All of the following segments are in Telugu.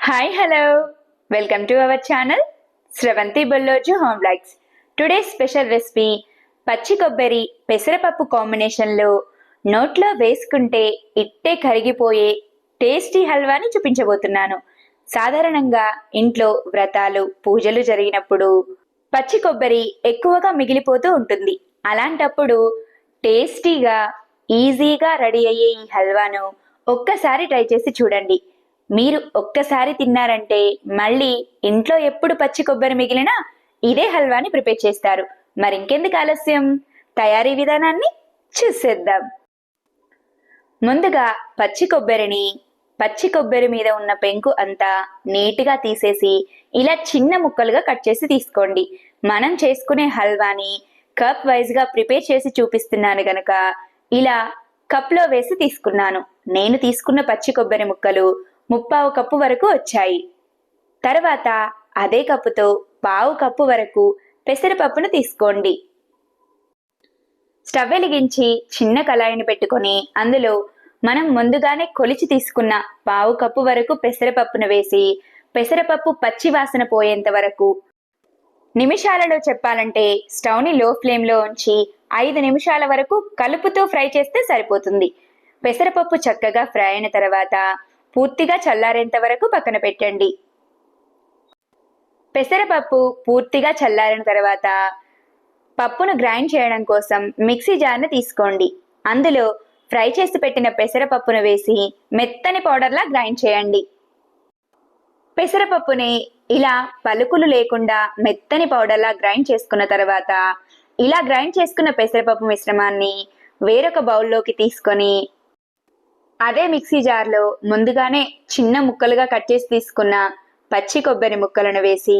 Hi hello welcome to our channel Sravanthi Bolloju home blogs today special recipe పచ్చి కొబ్బరి పెసరపప్పు కాంబినేషన్లో నోట్లో వేసుకుంటే ఇట్టే కరిగిపోయే టేస్టీ హల్వాని చూపించబోతున్నాను. సాధారణంగా ఇంట్లో వ్రతాలు పూజలు జరిగినప్పుడు పచ్చి కొబ్బరి ఎక్కువగా మిగిలిపోతూ ఉంటుంది. అలాంటప్పుడు టేస్టీగా ఈజీగా రెడీ అయ్యే ఈ హల్వాను ఒక్కసారి ట్రై చేసి చూడండి. మీరు ఒక్కసారి తిన్నారంటే మళ్ళీ ఇంట్లో ఎప్పుడు పచ్చి కొబ్బరి మిగిలినా ఇదే హల్వాని ప్రిపేర్ చేస్తారు. మరి ఇంకెందుకు ఆలస్యం? తయారీ విధానాన్ని చూసేద్దాం. ముందుగా పచ్చి కొబ్బరిని పచ్చి కొబ్బరి మీద ఉన్న పెంకు అంతా నీట్గా తీసేసి ఇలా చిన్న ముక్కలుగా కట్ చేసి తీసుకోండి. మనం చేసుకునే హల్వాని కప్ వైజ్గా ప్రిపేర్ చేసి చూపిస్తున్నాను గనక ఇలా కప్లో వేసి తీసుకున్నాను. నేను తీసుకున్న పచ్చి కొబ్బరి ముక్కలు ముప్పావు కప్పు వరకు వచ్చాయి. తర్వాత అదే కప్పుతో పావు కప్పు వరకు పెసరపప్పును తీసుకోండి. స్టవ్ వెలిగించి చిన్న కళాయిని పెట్టుకొని అందులో మనం ముందుగానే కొలిచి తీసుకున్న పావు కప్పు వరకు పెసరపప్పును వేసి పెసరపప్పు పచ్చి వాసన పోయేంత వరకు నిమిషాలలో చెప్పాలంటే స్టవ్ని లో ఫ్లేమ్లో ఉంచి ఐదు నిమిషాల వరకు కలుపుతో ఫ్రై చేస్తే సరిపోతుంది. పెసరపప్పు చక్కగా ఫ్రై అయిన తర్వాత పూర్తిగా చల్లారేంత వరకు పక్కన పెట్టండి. పెసరపప్పు పూర్తిగా చల్లారిన తర్వాత పప్పును గ్రైండ్ చేయడం కోసం మిక్సీ జార్ను తీసుకోండి. అందులో ఫ్రై చేసి పెట్టిన పెసరపప్పును వేసి మెత్తని పౌడర్లా గ్రైండ్ చేయండి. పెసరపప్పుని ఇలా పలుకులు లేకుండా మెత్తని పౌడర్లా గ్రైండ్ చేసుకున్న తర్వాత ఇలా గ్రైండ్ చేసుకున్న పెసరపప్పు మిశ్రమాన్ని వేరొక బౌల్లోకి తీసుకొని అదే మిక్సీ జార్లో ముందుగానే చిన్న ముక్కలుగా కట్ చేసి తీసుకున్న పచ్చి కొబ్బరి ముక్కలను వేసి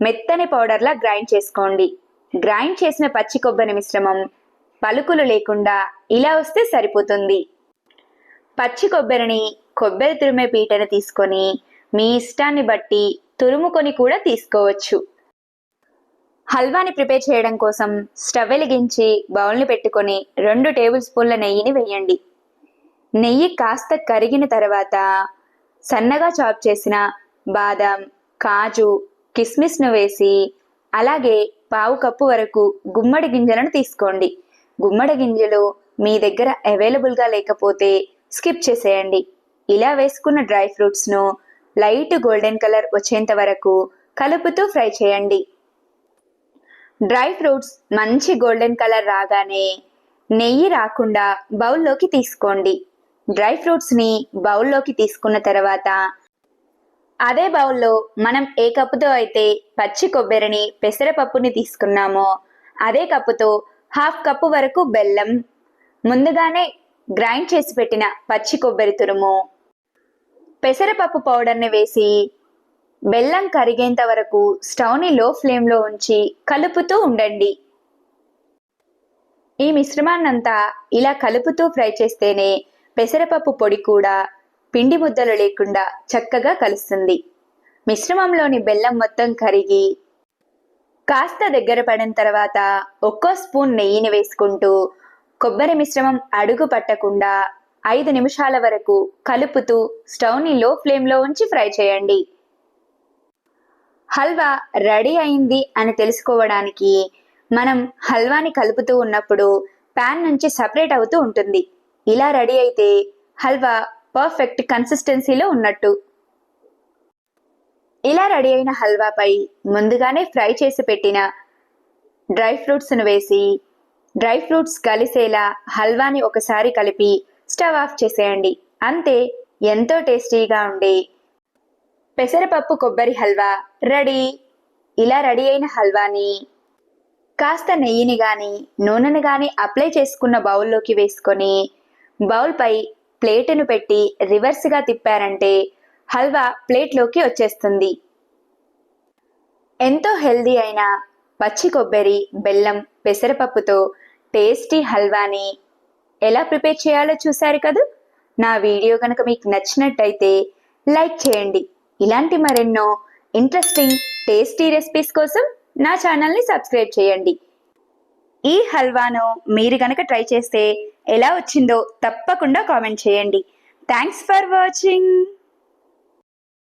మెత్తని పౌడర్లా గ్రైండ్ చేసుకోండి. గ్రైండ్ చేసిన పచ్చి కొబ్బరి మిశ్రమం పలుకులు లేకుండా ఇలా వస్తే సరిపోతుంది. పచ్చి కొబ్బరిని కొబ్బరి తురిమే పీటను తీసుకొని మీ ఇష్టాన్ని బట్టి తురుముకొని కూడా తీసుకోవచ్చు. హల్వాని ప్రిపేర్ చేయడం కోసం స్టవ్ వెలిగించి బౌల్ని పెట్టుకొని రెండు టేబుల్ స్పూన్ల నెయ్యిని వేయండి. నెయ్యి కాస్త కరిగిన తర్వాత సన్నగా చాప్ చేసిన బాదం కాజు కిస్మిస్ను వేసి అలాగే పావు కప్పు వరకు గుమ్మడి గింజలను తీసుకోండి. గుమ్మడి గింజలు మీ దగ్గర అవైలబుల్గా లేకపోతే స్కిప్ చేసేయండి. ఇలా వేసుకున్న డ్రై ఫ్రూట్స్ను లైట్ గోల్డెన్ కలర్ వచ్చేంత వరకు కలుపుతూ ఫ్రై చేయండి. డ్రై ఫ్రూట్స్ మంచి గోల్డెన్ కలర్ రాగానే నెయ్యి రాకుండా బౌల్లోకి తీసుకోండి. డ్రై ఫ్రూట్స్ని బౌల్లోకి తీసుకున్న తర్వాత అదే బౌల్లో మనం ఏ కప్పుతో అయితే పచ్చి కొబ్బరిని పెసరపప్పుని తీసుకున్నామో అదే కప్పుతో హాఫ్ కప్పు వరకు బెల్లం ముందుగానే గ్రైండ్ చేసి పెట్టిన పచ్చి కొబ్బరి తురుము పెసరపప్పు పౌడర్ని వేసి బెల్లం కరిగేంత వరకు స్టవ్ని లో ఫ్లేమ్లో ఉంచి కలుపుతూ ఉండండి. ఈ మిశ్రమాన్నంతా ఇలా కలుపుతూ ఫ్రై చేస్తేనే పెసరపప్పు పొడి కూడా పిండి ముద్దలు లేకుండా చక్కగా కలుస్తుంది. మిశ్రమంలోని బెల్లం మొత్తం కరిగి కాస్త దగ్గర పడిన తర్వాత ఒక్కో స్పూన్ నెయ్యిని వేసుకుంటూ కొబ్బరి మిశ్రమం అడుగు పట్టకుండా ఐదు నిమిషాల వరకు కలుపుతూ స్టవ్ని లో ఫ్లేమ్లో ఉంచి ఫ్రై చేయండి. హల్వా రెడీ అయింది అని తెలుసుకోవడానికి మనం హల్వాని కలుపుతూ ఉన్నప్పుడు ప్యాన్ నుంచి సపరేట్ అవుతూ ఉంటుంది. ఇలా రెడీ అయితే హల్వా పర్ఫెక్ట్ కన్సిస్టెన్సీలో ఉన్నట్టు. ఇలా రెడీ అయిన హల్వాపై ముందుగానే ఫ్రై చేసి పెట్టిన డ్రై ఫ్రూట్స్ను వేసి డ్రై ఫ్రూట్స్ కలిసేలా హల్వాని ఒకసారి కలిపి స్టవ్ ఆఫ్ చేసేయండి. అంతే ఎంతో టేస్టీగా ఉండే పెసరపప్పు కొబ్బరి హల్వా రెడీ. ఇలా రెడీ అయిన హల్వాని కాస్త నెయ్యిని కానీ నూనెని కానీ అప్లై చేసుకున్న బౌల్లోకి వేసుకొని బౌల్పై ప్లేటును పెట్టి రివర్స్గా తిప్పారంటే హల్వా ప్లేట్లోకి వచ్చేస్తుంది. ఎంతో హెల్దీ అయిన పచ్చి కొబ్బరి బెల్లం పెసరపప్పుతో టేస్టీ హల్వాని ఎలా ప్రిపేర్ చేయాలో చూశారు కదూ? నా వీడియో కనుక మీకు నచ్చినట్టయితే లైక్ చేయండి. ఇలాంటి మరెన్నో ఇంట్రెస్టింగ్ టేస్టీ రెసిపీస్ కోసం నా ఛానల్ని సబ్స్క్రైబ్ చేయండి. ఈ హల్వాను మీరు కనుక ట్రై చేస్తే ఎలా వచ్చిందో తప్పకుండా కామెంట్ చేయండి. Thanks for watching